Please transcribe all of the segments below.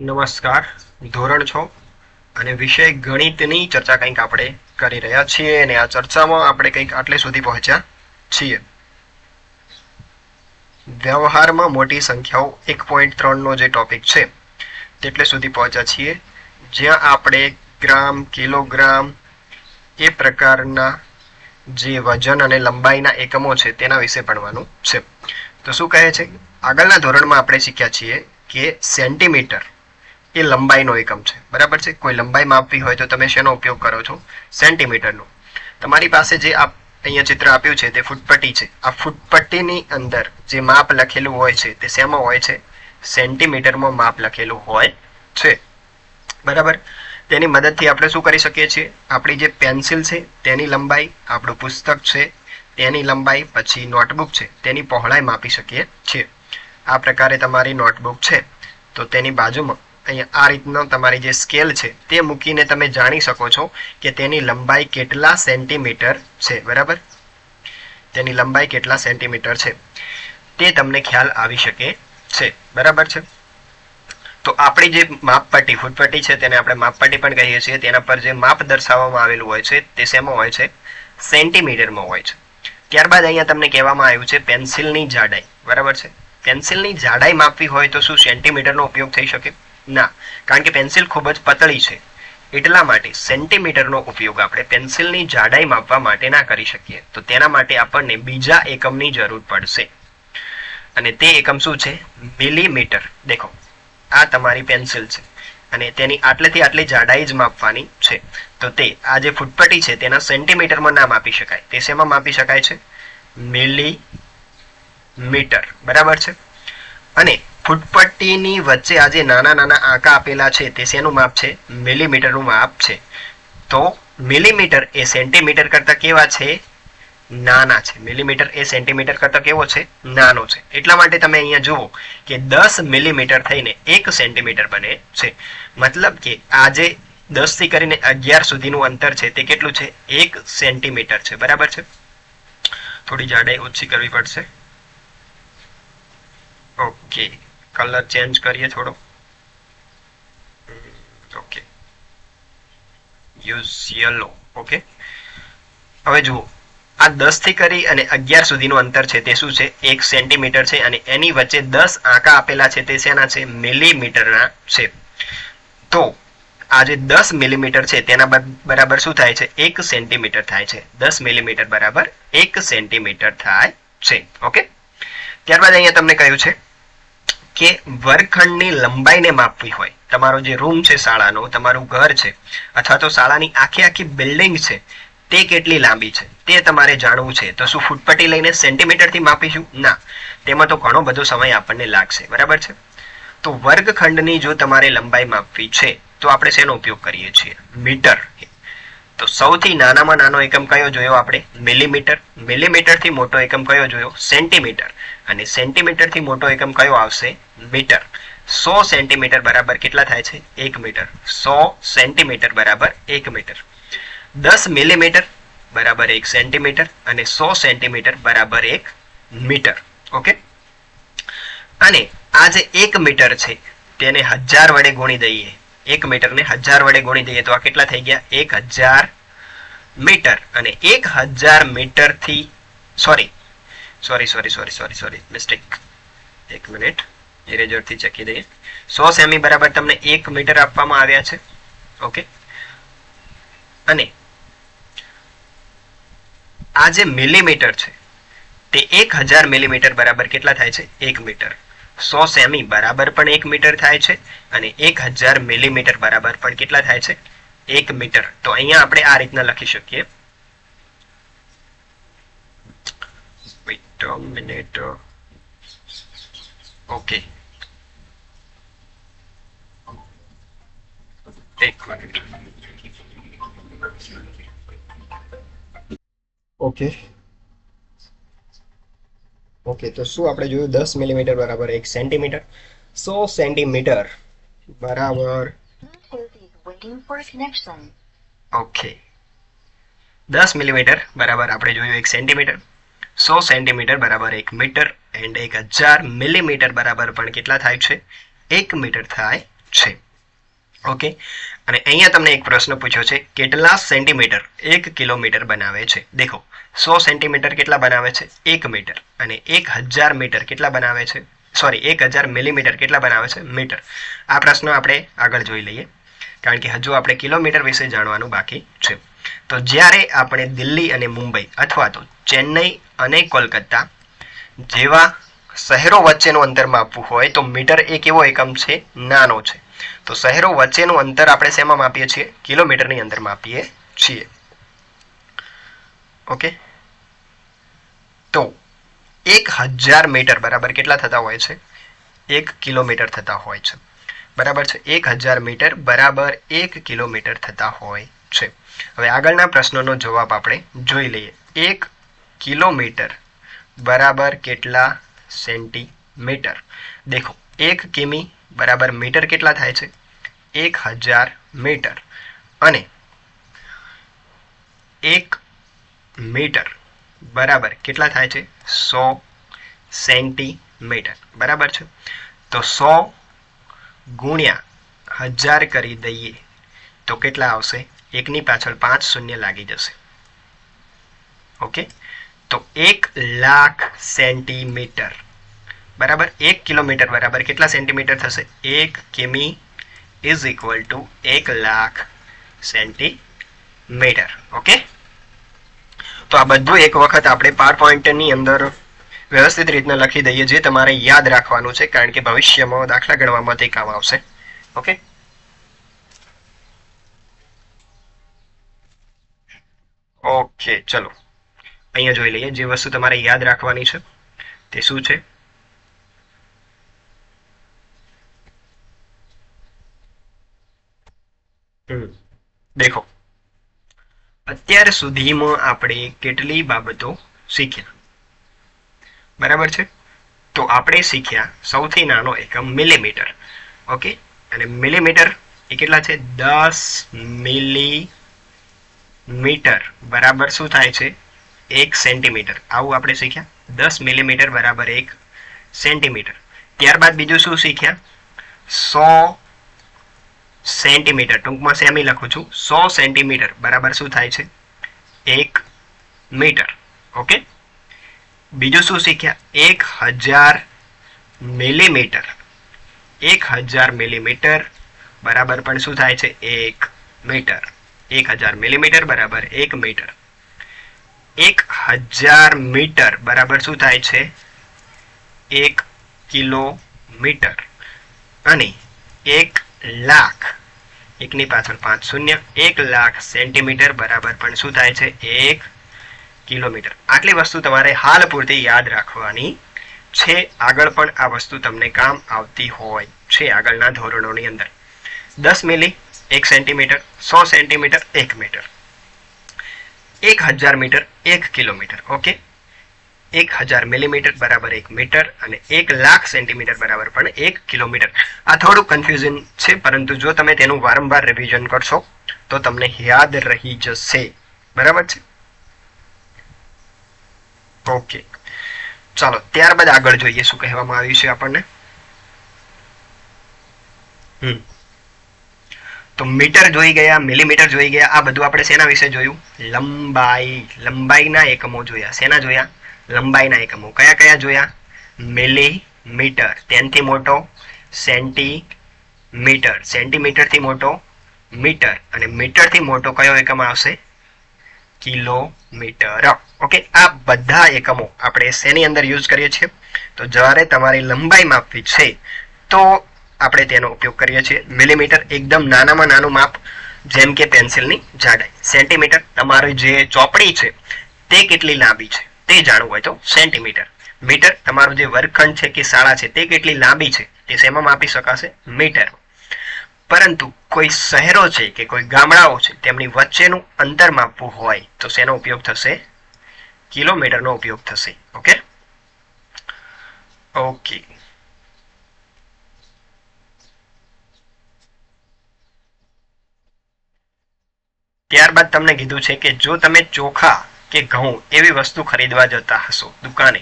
નમસ્કાર, ધોરણ છો? અને વિષય ગણિતની ચર્ચા કંઈક આપણે કરી રહ્યા છીએ અને આ ચર્ચામાં આપણે કંઈક આટલે સુધી પહોંચ્યા છીએ. વ્યવહારમાં મોટી સંખ્યાઓ, એક પોઈન્ટ ત્રણનો જે ટોપિક છે, તેટલે સુધી પહોંચ્યા છીએ. જ્યાં આપણે ગ્રામ, કિલોગ્રામ, એ પ્રકારના જે વજન અને લંબાઈના એકમો છે, તેના વિશે ભણવાનું છે. તો શું કહે છે? આગળના ધોરણમાં આપણે શીખ્યા છીએ કે સેન્ટીમીટર એ લંબાઈનો એકમ છે. બરાબર છે? કોઈ લંબાઈ માપવી હોય તો તમે શેનો ઉપયોગ કરો છો? સેન્ટીમીટરનો. તમારી પાસે જે આ અહીંયા ચિત્ર આપ્યું છે તે ફૂટપટ્ટી છે. આ ફૂટપટ્ટીની અંદર જે માપ લખેલું હોય છે તે શેમાં હોય છે? સેન્ટીમીટરમાં માપ લખેલું હોય છે. બરાબર? તેની મદદથી આપણે શું કરી શકીએ છીએ? આપણી જે પેન્સિલ છે તેની લંબાઈ આપણું પુસ્તક છે તેની લંબાઈ પછી નોટબુક છે તેની પહોળાઈ માપી શકીએ છીએ. આ પ્રકારે તમારી નોટબુક છે. તો તેની બાજુમાં અહીંયા આ રીતનો તમારી જે સ્કેલ છે તે મૂકીને તમે જાણી શકો છો કે તેની લંબાઈ કેટલા સેન્ટીમીટર છે, બરાબર? તેની લંબાઈ કેટલા સેન્ટીમીટર છે, તે તમને ખ્યાલ આવી શકે છે, બરાબર છે? તો આપણી જે માપપટ્ટી, ફૂટપટ્ટી છે તેને આપણે માપપટ્ટી પણ કહીએ છીએ, તેના પર જે માપ દર્શાવવામાં આવેલું હોય છે તે શેમાં હોય છે? સેન્ટીમીટરમાં હોય છે. ત્યારબાદ અહીંયા તમને કહેવામાં આવ્યું છે પેન્સિલની જાડાઈ, બરાબર છે? પેન્સિલની જાડાઈ માપવી હોય તો શું સેન્ટીમીટરનો ઉપયોગ થઈ શકે? ના, કારણ કે પેન્સિલ ખૂબ જ પતળી છે. એટલા માટે સેન્ટીમીટરનો ઉપયોગ આપણે પેન્સિલની જાડાઈ માપવા માટે ના કરી શકીએ. તો તેના માટે આપણને બીજા એકમની જરૂર પડશે. અને તે એકમ શું છે? મિલીમીટર. દેખો, આ તમારી પેન્સિલ છે અને તેની આટલેથી આટલી જાડાઈ જ માપવાની છે. તો તે, આ જે ફૂટપટ્ટી છે તેના સેન્ટીમીટરમાં ના માપી શકાય. તે શેમાં માપી શકાય છે? મિલીમીટર. બરાબર છે? અને ફૂટપટ્ટીની વચ્ચે આ જે નાના નાના આંકા આપેલા છે. તે શેનું માપ છે? મિલીમીટરનું માપ છે. તો મિલીમીટર એ સેન્ટીમીટર કરતાં કેવા છે? નાના છે. મિલીમીટર એ સેન્ટીમીટર કરતાં કેવો છે? નાનો છે. એટલા માટે તમે અહીંયા જુઓ કે દસ મિલીમીટર થઈને એક સેન્ટીમીટર બને છે. મતલબ કે આ જે દસથી કરીને અગિયાર સુધીનું અંતર છે. તે કેટલું છે? એક સેન્ટીમીટર છે. બરાબર છે? થોડી જાડાઈ ઓછી કરવી પડશે. ઓકે. કલર ચેન્જ કરીએ થોડો. ઓકે યુઝ યલો ઓકે હવે જુઓ, આ દસથી કરી અને અગિયાર સુધીનું અંતર છે તે શું છે? એક સેન્ટીમીટર છે અને એની વચ્ચે દસ આંકા આપેલા છે તે શેના છે? મિલીમીટરના છે. તો, આ જે દસ મિલીમીટર છે તેના બર- બરાબર શું થાય છે? એક સેન્ટીમીટર થાય છે. દસ મિલીમીટર બરાબર એક સેન્ટીમીટર થાય છે ઓકે ત્યારબાદ અહીંયા તમને કહ્યું છે કે વર્ગખંડની લંબાઈને માપવી હોય. તમારો જે રૂમ છે શાળાનો, તમારું ઘર છે, અથવા તો શાળાની આખી આખી બિલ્ડિંગ છે, તે કેટલી લાંબી છે, તે તમારે જાણવું છે. તો શું ફૂટપટ્ટી લઈને સેન્ટીમીટરથી માપીશું? ના. તેમાં તો ઘણો બધો સમય આપણને લાગશે. બરાબર છે? તો વર્ગખંડની જો તમારે લંબાઈ માપવી છે, તો આપણે શેનો ઉપયોગ કરીએ છીએ? મીટર. તો સૌથી નાનામાં નાનો એકમ કયો જોયો આપણે? મિલીમીટર. મિલીમીટરથી મોટો એકમ કયો જોયો? સેન્ટીમીટર. અને સેન્ટીમીટરથી મોટો એકમ કયો આવશે? મીટર. સો સેન્ટીમીટર બરાબર કેટલા થાય છે? એક મીટર. સો સેન્ટીમીટર બરાબર એક મીટર. દસ મિલીમીટર બરાબર એક સેન્ટીમીટર અને સો સેન્ટીમીટર બરાબર એક મીટર. ઓકે? અને આ જે એક મીટર છે, તેને હજાર વડે ગુણી દઈએ. એક મીટરને હજાર વડે ગુણી દઈએ તો આ કેટલા થઈ ગયા? એક હજાર મીટર. અને એક હજાર મીટરથી sorry sorry sorry sorry sorry sorry mistake એક મિનિટ ઇરેઝરથી ચકી દઈએ. સો સેમી બરાબર તમને એક મીટર આપવામાં આવ્યા છે. ઓકે અને આ જે મિલીમીટર છે, તે એક હજાર મિલીમીટર બરાબર કેટલા થાય છે? એક મીટર. સો સેમી બરાબર પણ એક મીટર થાય છે અને એક હજાર મિલીમીટર બરાબર પણ કેટલા થાય છે? એક મીટર. તો અહીંયા આપણે આ રીતના લખી શકીએ. Wait a minute ઓકે એક મિનિટ ઓકે ઓકે તો શું આપણે જોયું? દસ મિલીમીટર બરાબર એક સેન્ટીમીટર સો સેન્ટીમીટર બરાબર. ઓકે દસ મિલીમીટર બરાબર આપણે જોયું એક સેન્ટીમીટર સો સેન્ટીમીટર બરાબર એક મીટર એન્ડ એક હજાર મિલીમીટર બરાબર પણ કેટલા થાય છે? એક મીટર થાય છે. ઓકે અને અહીંયા તમને એક પ્રશ્ન પૂછ્યો છે, કેટલા સેન્ટીમીટર એક કિલોમીટર બનાવે છે? દેખો, સો સેન્ટીમીટર કેટલા બનાવે છે? એક મીટર. અને એક હજાર મીટર કેટલા બનાવે છે? સોરી એક હજાર મિલીમીટર કેટલા બનાવે છે? મીટર. આ પ્રશ્ન આપણે આગળ જોઈ લઈએ. કારણ કે હજુ આપણે કિલોમીટર વિશે જાણવાનું બાકી છે. તો જ્યારે આપણે દિલ્હી અને મુંબઈ અથવા તો ચેન્નઈ અને કોલકાતા જેવા શહેરો વચ્ચેનું અંતર માપવું હોય તો મીટર એક એવો એકમ છે? નાનો છે. તો શહેરો વચ્ચેનું અંતર આપણે શેમાં માપીએ છીએ? કિલોમીટરની અંદર માપીએ છીએ. ઓકે? તો એક હજાર મીટર બરાબર કેટલા થતા હોય છે? એક કિલોમીટર થતા હોય છે. બરાબર છે? એક હજાર મીટર બરાબર એક કિલોમીટર થતા હોય છે. હવે આગળના પ્રશ્નોનો જવાબ આપણે જોઈ લઈએ. એક કિલોમીટર બરાબર કેટલા સેન્ટીમીટર? દેખો, એક કિમી બરાબર મીટર કેટલા થાય છે? એક હજાર મીટર. અને એક મીટર બરાબર કેટલા થાય છે? સો સેન્ટીમીટર. બરાબર છે? તો સો ગુણ્યા હજાર કરી દઈએ તો કેટલા આવશે? એકની પાછળ પાંચ શૂન્ય લાગી જશે. ઓકે? તો એક લાખ સેન્ટીમીટર. બરાબર? એક કિલોમીટર બરાબર. કેટલા સેન્ટીમીટર થશે? એક કિમી ઇઝ ઇક્વલ ટુ એક લાખ સેન્ટીમીટર. ઓકે? તો આ બધું એક વખત આપણે પાવર પોઈન્ટની અંદર વ્યવસ્થિત રીતના લખી દઈએ, જે તમારે યાદ રાખવાનું છે, કારણ કે ભવિષ્યમાં દાખલા ગણવામાં તે કામ આવશે. ઓકે? ઓકે, ચલો. અહીંયા જોઈ લઈએ જે વસ્તુ તમારે યાદ રાખવાની છે. તે શું છે? દેખો. અત્યાર સુધીમાં આપણે કેટલી બાબતો શીખ્યા? બરાબર છે? તો આપણે શીખ્યા સૌથી નાનો એકમ મિલીમીટર. ઓકે? અને મિલીમીટર એ કેટલા છે? દસ મિલીમીટર બરાબર શું થાય છે? એક સેન્ટીમીટર. આવું આપણે શીખ્યા. દસ મિલીમીટર બરાબર એક સેન્ટીમીટર. ત્યારબાદ બીજું શું શીખ્યા? સો સેન્ટીમીટર. ટૂંકમાં સેમી લખું છું. સો સેન્ટીમીટર બરાબર શું થાય છે? એક મીટર. ઓકે? બીજું શું શીખ્યા? એક હજાર મિલીમીટર. એક હજાર મિલીમીટર બરાબર પણ શું થાય છે? એક મીટર. એક હજાર મિલીમીટર બરાબર એક મીટર એક હજાર મીટર બરાબર શું થાય છે? એક કિલોમીટર. અને એક લાખ. એકની પાછળ પાંચ શૂન્ય. એક લાખ સેન્ટીમીટર બરાબર પણ શું થાય છે? એક કિલોમીટર. આટલી વસ્તુ તમારે હાલ પૂરતી યાદ રાખવાની છે. આગળ પણ આ વસ્તુ તમને કામ આવતી હોય છે આગળના ધોરણોની અંદર. દસ મિલી એક સેન્ટીમીટર સો સેન્ટીમીટર એક મીટર એક હજાર મીટર એક કિલોમીટર ઓકે એક હજાર મિલીમીટર બરાબર એક મીટર અને એક લાખ સેન્ટીમીટર બરાબર પણ એક કિલોમીટર આ થોડું કન્ફ્યુઝન છે, પરંતુ જો તમે તેનું વારંવાર રિવિઝન કરશો, તો તમને યાદ રહી જશે। બરાબર છે? ઓકે. ચાલો, ત્યારબાદ આગળ જોઈએ શું કહેવામાં આવ્યું છે આપણને. હમ. તો મીટર જોઈ ગયા, મિલીમીટર જોઈ ગયા, આ બધું આપણે શેના વિશે જોયું? લંબાઈ, લંબાઈના એકમો જોયા. શેના જોયા? લંબાઈના એકમો. કયા કયા જોયા? મિલીમીટર. તેનથી મોટો સેન્ટીમીટર. સેન્ટીમીટરથી મોટો મીટર. અને મીટરથી મોટો કયો એકમ આવશે? કિલોમીટર. ઓકે, આ બધા એકમો આપણે શેની અંદર યુઝ કરીએ છીએ? તો જ્યારે તમારી લંબાઈ માપવી છે, તો આપણે તેનો ઉપયોગ કરીએ છીએ. મિલીમીટર એકદમ નાનામાં નાનું માપ, જેમ કે પેન્સિલની જાડાઈ. સેન્ટીમીટર તમારી જે ચોપડી છે, તે કેટલી લાંબી છે, તે જાણવું હોય તો સેન્ટીમીટર. મીટર તમારું જે વર્ગખંડ છે કે શાળા છે, તે કેટલી લાંબી છે, તે શેમાં માપી શકાશે? મીટર. પરંતુ કોઈ શહેરો છે કે કોઈ ગામડાઓ છે, તેમની વચ્ચેનું અંતર માપવું હોય તો શેનો ઉપયોગ થશે? કિલોમીટરનો ઉપયોગ થશે. ઓકે? ઓકે. ત્યારબાદ તમને કીધું છે કે જો તમે ચોખા કે ઘઉં એવી વસ્તુ ખરીદવા જતા હશો દુકાને,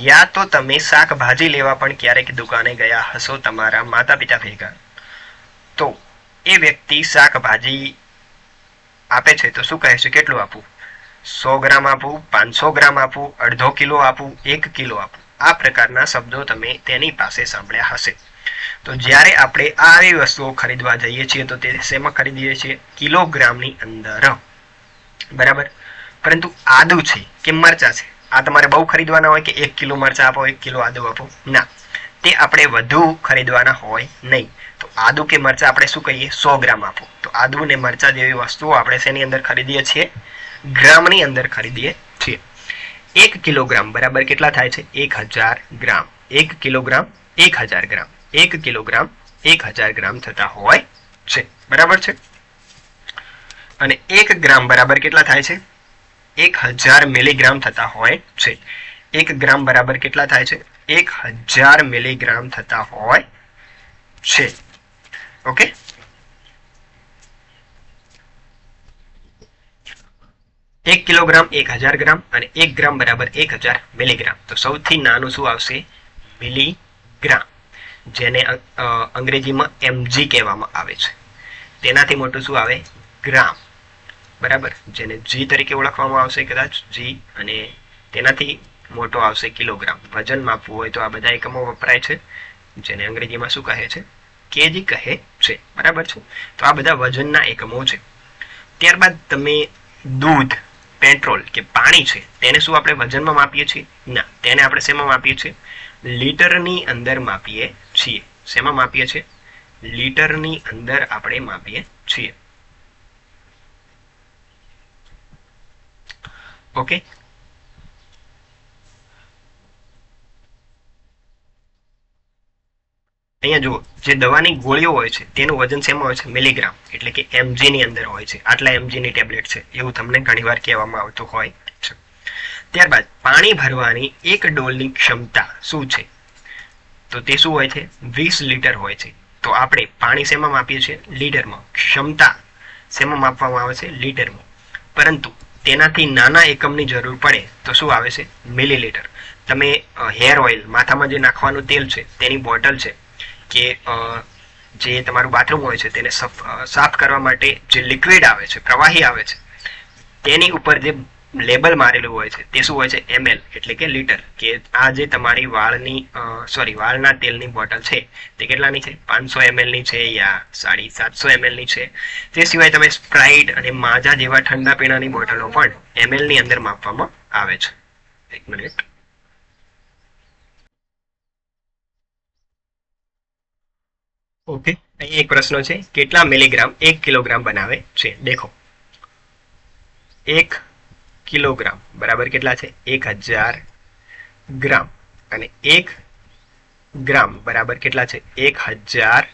યા તો તમે શાકભાજી લેવા પણ ક્યારેક દુકાને ગયા હશો તમારા માતા પિતા ભેગા એ વ્યક્તિ શાકભાજી આપે છે તો શું કહે છે? કેટલું આપવું સો ગ્રામ આપવું પાંચસો ગ્રામ આપવું અડધો કિલો આપવું એક કિલો આપવું આ પ્રકારના શબ્દો તમે તેની પાસે સાંભળ્યા હશે. તો જ્યારે આપણે આવી વસ્તુઓ ખરીદવા જઈએ છીએ, તો તે શેમાં ખરીદીએ છીએ? કિલોગ્રામની અંદર. બરાબર? પરંતુ આદુ છે. કે મરચા છે? આ તમારે બહુ ખરીદવાના હોય કે એક કિલો મરચા આપો, એક કિલો આદુ આપો? ના. તે આપણે વધુ ખરીદવાના હોય નહીં. તો આદુ કે મરચા આપણે શું કહીએ? સો ગ્રામ આપો. તો આદુ ને મરચા જેવી વસ્તુઓ આપણે શેની અંદર ખરીદીએ છીએ? ગ્રામની અંદર ખરીદીએ છીએ. એક કિલોગ્રામ. બરાબર? કેટલા થાય છે? એક હજાર ગ્રામ. એક કિલોગ્રામ, એક હજાર ગ્રામ. એક કિલોગ્રામ, એક હજાર ગ્રામ થતા હોય છે. બરાબર છે? અને એક ગ્રામ બરાબર કેટલા થાય છે? એક હજાર મિલીગ્રામ થતા હોય છે. એક ગ્રામ બરાબર કેટલા થાય છે? એક હજાર મિલીગ્રામ થતા હોય છે. ઓકે? એક કિલોગ્રામ, એક હજાર ગ્રામ અને એક ગ્રામ બરાબર એક હજાર મિલીગ્રામ. તો સૌથી નાનું શું આવશે? મિલીગ્રામ. જેને અંગ્રેજીમાં એમજી કહેવામાં આવે છે. તેનાથી મોટું શું આવે? ગ્રામ. બરાબર? જેને જી તરીકે ઓળખવામાં આવશે કદાચ જી અને તેનાથી મોટો આવશે કિલોગ્રામ. વજન માપવું હોય તો આ બધા એકમો વપરાય છે. જેને અંગ્રેજીમાં શું કહે છે? કેજી કહે છે. બરાબર છે? તો આ બધા વજનના એકમો છે. ત્યારબાદ તમે દૂધ, પેટ્રોલ કે પાણી છે, તેને શું આપણે વજનમાં માપીએ છીએ? ના. તેને આપણે શેમાં માપીએ છીએ? લીટરની અંદર માપીએ છીએ. શેમાં માપીએ છીએ? લીટરની અંદર આપણે માપીએ છીએ. ઓકે? અહીંયા જુઓ, જે દવાની ગોળીઓ હોય છે, તેનું વજન શેમાં હોય છે? મિલીગ્રામ. એટલે કે એમજી ની અંદર હોય છે. આટલા એમજી ની ટેબ્લેટ છે. એવું તમને ઘણીવાર કહેવામાં આવતું હોય. ત્યારબાદ પાણી ભરવાની એક ડોલની ક્ષમતા શું છે? તો તે શું હોય છે? વીસ લીટર હોય છે. તો આપણે પાણી શેમાં માપીએ છીએ? લીટરમાં. ક્ષમતા શેમાં માપવામાં આવે છે? લીટરમાં. પરંતુ તેનાથી નાના એકમની જરૂર પડે તો શું આવે છે? મિલીલીટર. તમે હેર ઓઇલ, માથામાં જે નાખવાનું તેલ છે, તેની બોટલ છે, કે જે તમારું બાથરૂમ હોય છે, તેને સફ- કરવા માટે જે લિક્વિડ આવે છે, પ્રવાહી આવે છે, તેની ઉપર જે લેબલ મારેલું હોય છે. તે શું હોય છે? એમએલ, એટલે કે લીટર. કે આ જે તમારી વાળની સોરી વાળના તેલની બોટલ છે, તે કેટલાની છે? પાંચસો ની છે યા સાડી સાતસો ની છે. તે સિવાય તમે સ્પ્રાઇટ અને માજા જેવા ઠંડા પીણાની બોટલો પણ એમએલની અંદર માપવામાં આવે છે. એક મિનિટ. ઓકે. અહીં એક પ્રશ્ન છે. કેટલા મિલીગ્રામ એક કિલોગ્રામ બનાવે છે? દેખો. એક કિલોગ્રામ. બરાબર કેટલા છે? એક હજાર ગ્રામ. અને એક ગ્રામ, બરાબર કેટલા છે? એક હજાર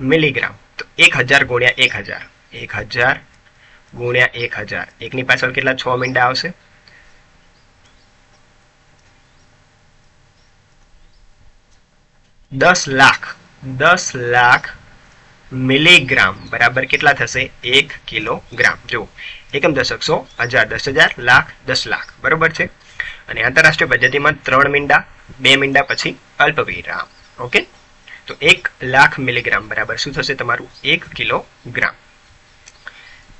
મિલીગ્રામ. તો એક હજાર ગુણ્યા એક હજાર. એક હજાર ગુણ્યા એક હજાર. એકની પાછળ કેટલા? છ મીંડા આવશે. દસ લાખ. દસ લાખ મિલીગ્રામ. બરાબર કેટલા થશે? એક કિલોગ્રામ. જો એકમ દશક હજાર દસ હજાર લાખ દસ લાખ. બરોબર છે? અને આંતરરાષ્ટ્રીય પદ્ધતિમાં ત્રણ મીંડા, બે મીંડા પછી અલ્પ ઓકે? તો એક લાખ મિલીગ્રામ બરાબર શું થશે તમારું? એક કિલોગ્રામ.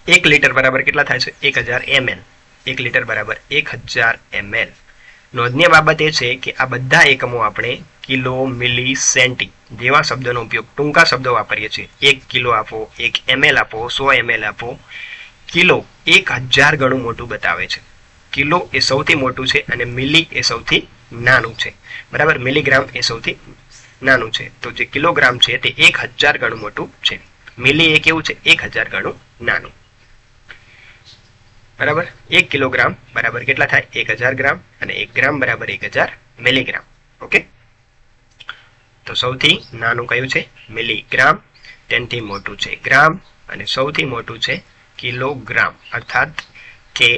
એક લીટર બરાબર કેટલા થાય છે? એક હજાર એમએલ. એક લીટર બરાબર એક હજાર એમએલ. નોંધનીય બાબત એ છે કે આ બધા એકમો આપણે કિલો, મિલી, સેન્ટી જેવા શબ્દોનો ઉપયોગ ટૂંકા શબ્દો વાપરીએ છીએ. એક કિલો આપો, એક એમએલ આપો, સો એમએલ આપો કિલો એક હજાર ગણું મોટું બતાવે છે. કિલો એ સૌથી મોટું છે અને મિલી એ સૌથી નાનું છે. બરાબર? મિલીગ્રામ એ સૌથી નાનું છે. તો જે કિલોગ્રામ છે તે એક હજાર ગણું મોટું છે. મિલી એ કેવું છે? એક હજાર ગણું નાનું. બરાબર? એક કિલોગ્રામ બરાબર કેટલા થાય? એક હજાર ગ્રામ અને એક ગ્રામ બરાબર એક હજાર મિલીગ્રામ. ઓકે? તો સૌથી નાનું કયું છે? મિલીગ્રામ. તેનથી મોટું છે ગ્રામ અને સૌથી મોટું છે કિલોગ્રામ, અર્થાત કે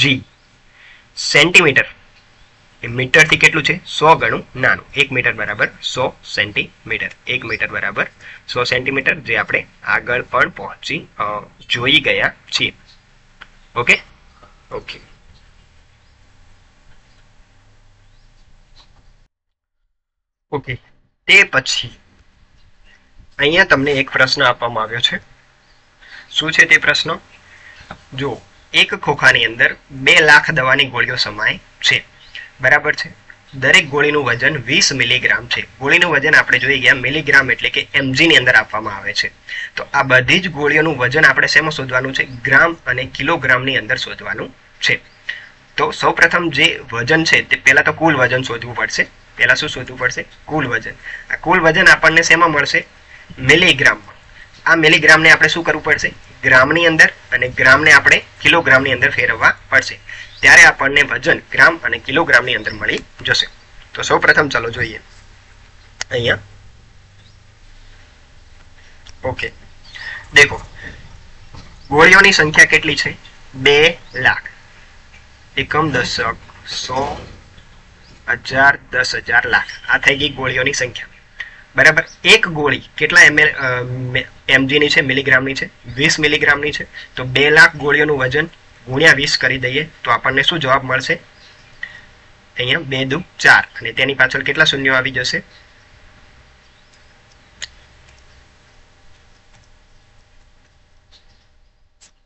જી સેન્ટીમીટર. એ મીટરથી કેટલું છે? સો ગણું નાનું. એક મીટર બરાબર સો સેન્ટીમીટર. એક મીટર બરાબર સો સેન્ટીમીટર, જે આપણે આગળ પણ પહોંચી જોઈ ગયા છીએ. ઓકે? ઓકે. ઓકે. તે પછી અહીંયા તમને એક પ્રશ્ન આપવામાં આવ્યો છે. શું છે તે પ્રશ્ન? જો એક ખોખાની અંદર બે લાખ દવાની ગોળીઓ સમાય છે. બરાબર છે? દરેક ગોળીનું વજન વીસ મિલીગ્રામ છે. ગોળીનું વજન આપણે જોઈ ગયા મિલીગ્રામ એટલે કે એમજીની અંદર આપવામાં આવે છે. તો આ બધી જ ગોળીઓનું વજન આપણે શેમાં શોધવાનું છે? ગ્રામ અને કિલોગ્રામની અંદર શોધવાનું છે. તો સૌપ્રથમ જે વજન છે તે પહેલાં તો કુલ વજન શોધવું પડશે. પહેલાં શું શોધવું પડશે? કુલ વજન. આ કુલ વજન આપણને શેમાં મળશે? મિલીગ્રામમાં. આ મિલીગ્રામને આપણે શું કરવું પડશે? ગ્રામની અંદર અને ગ્રામને આપણે કિલોગ્રામની અંદર ફેરવવા પડશે. ત્યારે આપણને વજન ગ્રામ અને કિલોગ્રામની અંદર મળી જશે. તો સૌ પ્રથમ ચાલો જોઈએ. અહીંયા. ઓકે દેખો. ગોળીઓની સંખ્યા કેટલી છે? બે લાખ. એકમ દશક સો હજાર દસ હજાર લાખ. આ થઈ ગઈ ગોળીઓની સંખ્યા. બરાબર? એક ગોળી. કેટલા એમએલ એમજીની છે, મિલીગ્રામની છે? વીસ મિલીગ્રામની છે. તો બે લાખ ગોળીઓનું વજન ગુણ્યા વીસ કરી દઈએ તો આપણને શું જવાબ મળશે? અહીંયા બે દુ ચાર. અને તેની પાછળ કેટલા શૂન્યો આવી જશે?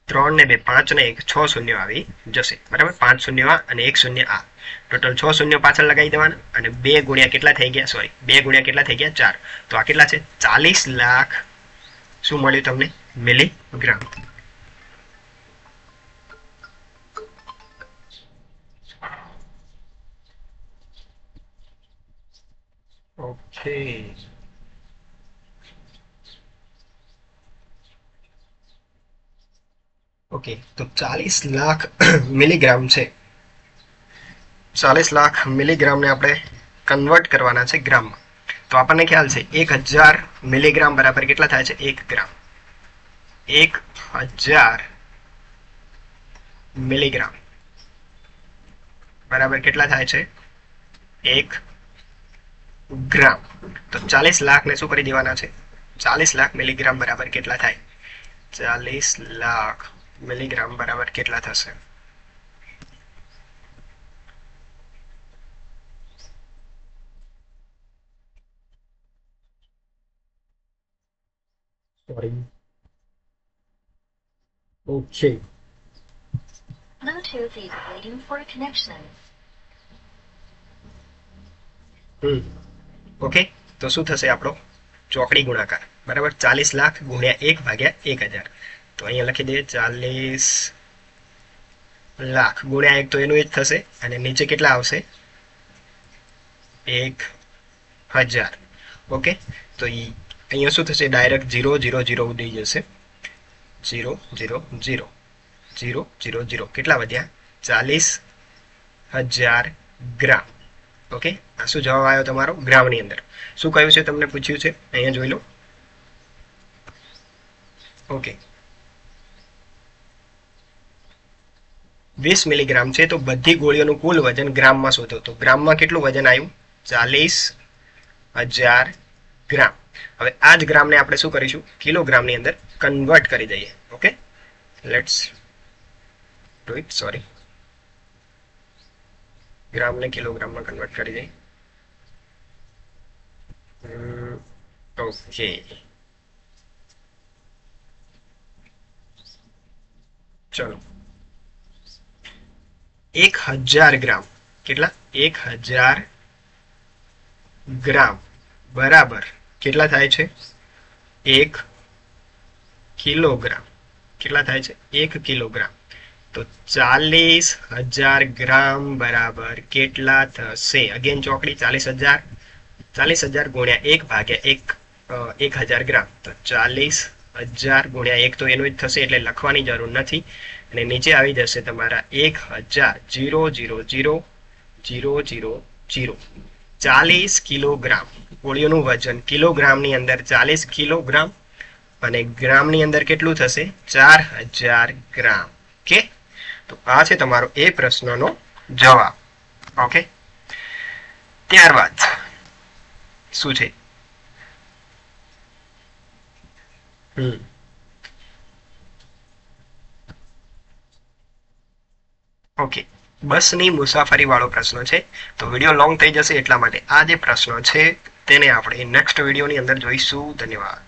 ત્રણ ને બે, પાંચ ને એક, છ શૂન્ય આવી જશે. બરાબર? પાંચ શૂન્ય આ અને એક શૂન્ય આ. ટોટલ છ શૂન્ય પાછળ લગાવી દેવાના અને બે ગુણ્યા કેટલા થઈ ગયા? સોરી બે ગુણ્યા કેટલા થઈ ગયા? ચાર. તો આ કેટલા છે? ચાલીસ લાખ. શું મળ્યું તમને? મિલીગ્રામ. ઓકે ઓકે તો ચાલીસ લાખ મિલીગ્રામ છે. ચાલીસ લાખ મિલીગ્રામને આપણે કન્વર્ટ કરવાના છે ગ્રામમાં તો આપણને ખ્યાલ છે, એક હજાર મિલીગ્રામ બરાબર કેટલા થાય છે? એક ગ્રામ. એક હજાર મિલીગ્રામ. બરાબર કેટલા થાય છે? એક ગ્રામ. તો ચાલીસ લાખને શું કરી દેવાના છે? ચાલીસ લાખ મિલીગ્રામ બરાબર કેટલા થાય? ચાલીસ લાખ મિલીગ્રામ બરાબર કેટલા થશે? Sorry okay Bluetooth is waiting for connection. Hmm okay તો શું થશે આપણો? ચોકડી ગુણાકાર. બરાબર ચાલીસ લાખ ગુણ્યા એક ભાગ્યા એક હજાર. તો અહીંયા લખી દઈએ ચાલીસ લાખ ગુણ્યા એક તો એનું જ થશે અને નીચે કેટલા આવશે? એક હજાર. ઓકે? તો અહીંયા શું થશે? ડાયરેક્ટ ઝીરો ઝીરો જીરો ઉડી જશે. Zero zero zero zero zero zero કેટલા વધ્યા? ચાલીસ હજાર ગ્રામ. ઓકે? આ શું જવાબ આવ્યો તમારો? ગ્રામની અંદર. શું કહ્યું છે? તમને પૂછ્યું છે? અહીંયા જોઈ લો. ઓકે. વીસ મિલીગ્રામ છે, તો બધી ગોળીઓનું કુલ વજન ગ્રામમાં શોધો. તો ગ્રામમાં કેટલું વજન આવ્યું? ચાલીસ હજાર ગ્રામ. હવે આ જ ગ્રામને આપણે શું કરીશું? કિલોગ્રામની અંદર કન્વર્ટ કરી દઈએ. Okay let's do it sorry ગ્રામને કિલોગ્રામમાં કન્વર્ટ કરી દઈએ. ઓકે ચલો. એક હજાર ગ્રામ. કેટલા? એક હજાર ગ્રામ. બરાબર. કેટલા થાય છે? એક કિલોગ્રામ. કેટલા થાય છે? એક કિલોગ્રામ. તો ચાલીસ હજાર ગ્રામ બરાબર કેટલા થશે? અગેન ચોકડી ચાલીસ હજાર. ચાલીસ હજાર ગુણ્યા એક ભાગ્યા એક એક હજાર ગ્રામ. તો ચાલીસ હજાર ગુણ્યા એક તો એનું જ થશે એટલે લખવાની જરૂર નથી. અને નીચે આવી જશે તમારા એક હજાર zero zero zero zero zero zero. ચાલીસ કિલોગ્રામ. કોળીઓનું વજન કિલોગ્રામની અંદર ચાલીસ કિલોગ્રામ અને ગ્રામની અંદર કેટલું થશે? ચાર હજાર ગ્રામ. ઓકે? તો આ છે તમારો એ પ્રશ્નનો જવાબ. ઓકે? ત્યારબાદ શું છે? હમ. ઓકે બસની મુસાફરી વાળો પ્રશ્ન છે. તો વીડિયો લોંગ થઈ જશે એટલા માટે આ જે પ્રશ્ન છે, તેને આપણે નેક્સ્ટ વિડીયોની અંદર જોઈશું. ધન્યવાદ.